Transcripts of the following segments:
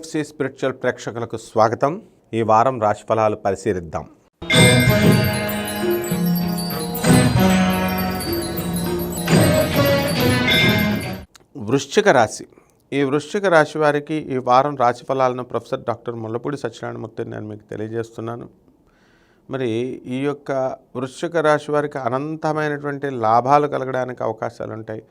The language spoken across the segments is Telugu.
పిఎఫ్సి స్పిరిచువల్ ప్రేక్షకులకు స్వాగతం. ఈ వారం రాశిఫలాలు పరిశీలిద్దాం. వృశ్చిక రాశి. ఈ వృశ్చిక రాశి వారికి ఈ వారం రాశి ఫలాలను ప్రొఫెసర్ డాక్టర్ ముల్లపూడి సత్యనారాయణమూర్తి నేను మీకు తెలియజేస్తున్నాను. మరి ఈ యొక్క వృశ్చిక రాశి వారికి అనంతమైనటువంటి లాభాలు కలగడానికి అవకాశాలు ఉంటాయి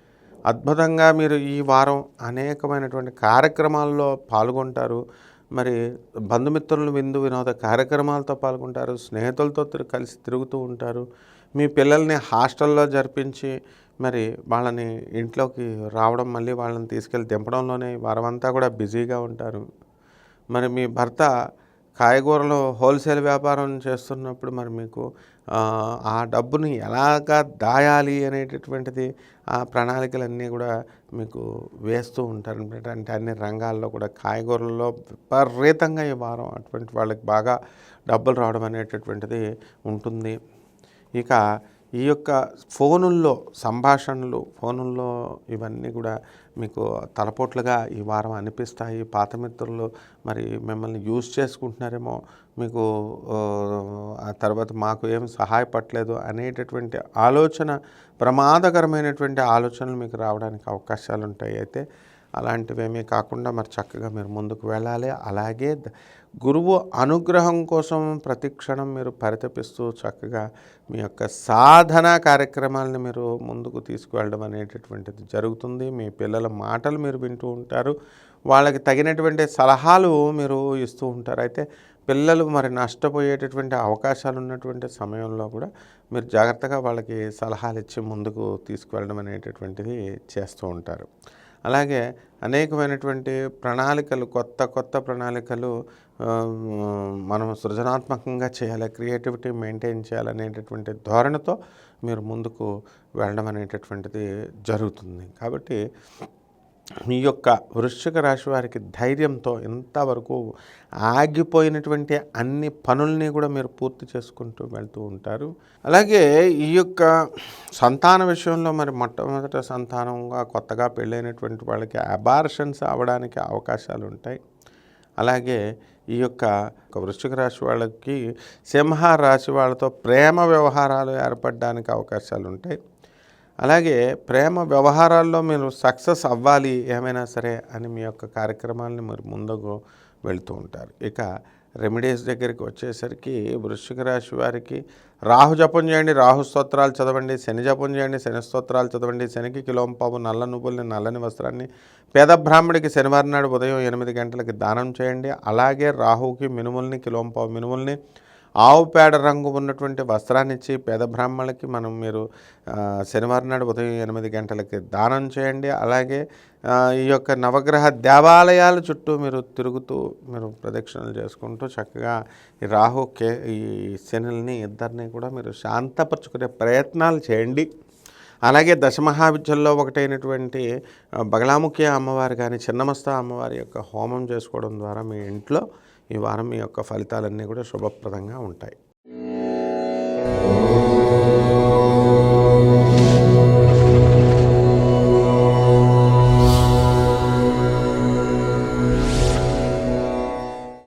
అద్భుతంగా మీరు ఈ వారం అనేకమైనటువంటి కార్యక్రమాల్లో పాల్గొంటారు. మరి బంధుమిత్రులు విందు వినోద కార్యక్రమాలతో పాల్గొంటారు. స్నేహితులతో కలిసి తిరుగుతూ ఉంటారు. మీ పిల్లల్ని హాస్టల్లో జరిపించి మరి వాళ్ళని ఇంట్లోకి రావడం మళ్ళీ వాళ్ళని తీసుకెళ్ళి దింపడంలోనే వారమంతా కూడా బిజీగా ఉంటారు. మరి మీ భర్త కాయగూరలు హోల్సేల్ వ్యాపారం చేస్తున్నప్పుడు మరి మీకు ఆ, డబ్బుని ఎలాగా దాయాలి అనేటటువంటిది ఆ ప్రణాళికలన్నీ కూడా మీకు వేస్తూ ఉంటారు. అంటే అన్ని రంగాల్లో కూడా కాయగూరల్లో విపరీతంగా ఈ వారం అటువంటి వాళ్ళకి బాగా డబ్బులు రావడం అనేటటువంటిది ఉంటుంది. ఇక ఈ యొక్క ఫోనుల్లో సంభాషణలు ఫోనుల్లో ఇవన్నీ కూడా మీకు తలపోట్లుగా ఈ వారం అనిపిస్తాయి. పాత మిత్రులు మరి మిమ్మల్ని యూజ్ చేసుకుంటున్నారేమో మీకు ఆ, తర్వాత మాకు ఏం సహాయపడలేదు అనేటటువంటి ఆలోచన ప్రమాదకరమైనటువంటి ఆలోచనలు మీకు రావడానికి అవకాశాలు ఉంటాయి అయితే అలాంటివేమీ కాకుండా మరి చక్కగా మీరు ముందుకు వెళ్ళాలి. అలాగే గురువు అనుగ్రహం కోసం ప్రతిక్షణం మీరు పరితపిస్తూ చక్కగా మీ యొక్క సాధన కార్యక్రమాలను మీరు ముందుకు తీసుకువెళ్ళడం అనేటటువంటిది జరుగుతుంది. మీ పిల్లల మాటలు మీరు వింటూ ఉంటారు. వాళ్ళకి తగినటువంటి సలహాలు మీరు ఇస్తూ ఉంటారు. అయితే పిల్లలు మరి నష్టపోయేటటువంటి అవకాశాలు ఉన్నటువంటి సమయంలో కూడా మీరు జాగ్రత్తగా వాళ్ళకి సలహాలు ఇచ్చి ముందుకు తీసుకువెళ్ళడం అనేటటువంటిది చేస్తూ ఉంటారు. అలాగే అనేకమైనటువంటి ప్రణాళికలు కొత్త కొత్త ప్రణాళికలు మనం సృజనాత్మకంగా చేయాలి క్రియేటివిటీ మెయింటైన్ చేయాలనేటటువంటి ధోరణితో మీరు ముందుకు వెళ్ళడం అనేటటువంటిది జరుగుతుంది. కాబట్టి మీ యొక్క వృశ్చిక రాశి వారికి ధైర్యంతో ఇంతవరకు ఆగిపోయినటువంటి అన్ని పనుల్ని కూడా మీరు పూర్తి చేసుకుంటూ వెళ్తూ ఉంటారు. అలాగే ఈ యొక్క సంతాన విషయంలో మరి మొట్టమొదట సంతానంగా కొత్తగా పెళ్ళైనటువంటి వాళ్ళకి అబార్షన్స్ అవ్వడానికి అవకాశాలు ఉంటాయి. అలాగే ఈ యొక్క వృశ్చిక రాశి వాళ్ళకి సింహ రాశి వాళ్ళతో ప్రేమ వ్యవహారాలు ఏర్పడడానికి అవకాశాలు ఉంటాయి. అలాగే ప్రేమ వ్యవహారాల్లో మీరు సక్సెస్ అవ్వాలి ఏమైనా సరే అని మీ యొక్క కార్యక్రమాలని మీరు ముందుకు వెళ్తూ ఉంటారు. ఇక రెమెడీస్ దగ్గరికి వచ్చేసరికి వృశ్చిక రాశి వారికి రాహు జపం చేయండి రాహు స్తోత్రాలు చదవండి శని జపం చేయండి శని స్తోత్రాలు చదవండి శనికి కిలోంపావు నల్ల నువ్వుల్ని నల్లని వస్త్రాన్ని పేద బ్రాహ్మడికి శనివారం నాడు ఉదయం ఎనిమిది గంటలకి దానం చేయండి. అలాగే రాహుకి మినుముల్ని కిలోంపావు మినుముల్ని ఆవు పేడ రంగు ఉన్నటువంటి వస్త్రాన్ని ఇచ్చి పేద బ్రాహ్మణులకి మనం మీరు శనివారం నాడు ఉదయం ఎనిమిది గంటలకి దానం చేయండి. అలాగే ఈ యొక్క నవగ్రహ దేవాలయాల చుట్టూ మీరు తిరుగుతూ మీరు ప్రదక్షిణలు చేసుకుంటూ చక్కగా ఈ రాహు కే ఈ శనుల్ని ఇద్దరిని కూడా మీరు శాంతపరచుకునే ప్రయత్నాలు చేయండి. అలాగే దశమహావిద్యల్లో ఒకటైనటువంటి బగలాముఖి అమ్మవారి కానీ చిన్నమస్తా అమ్మవారి యొక్క హోమం చేసుకోవడం ద్వారా మీ ఇంట్లో ఈ వారం మీ యొక్క ఫలితాలన్నీ కూడా శుభప్రదంగా ఉంటాయి.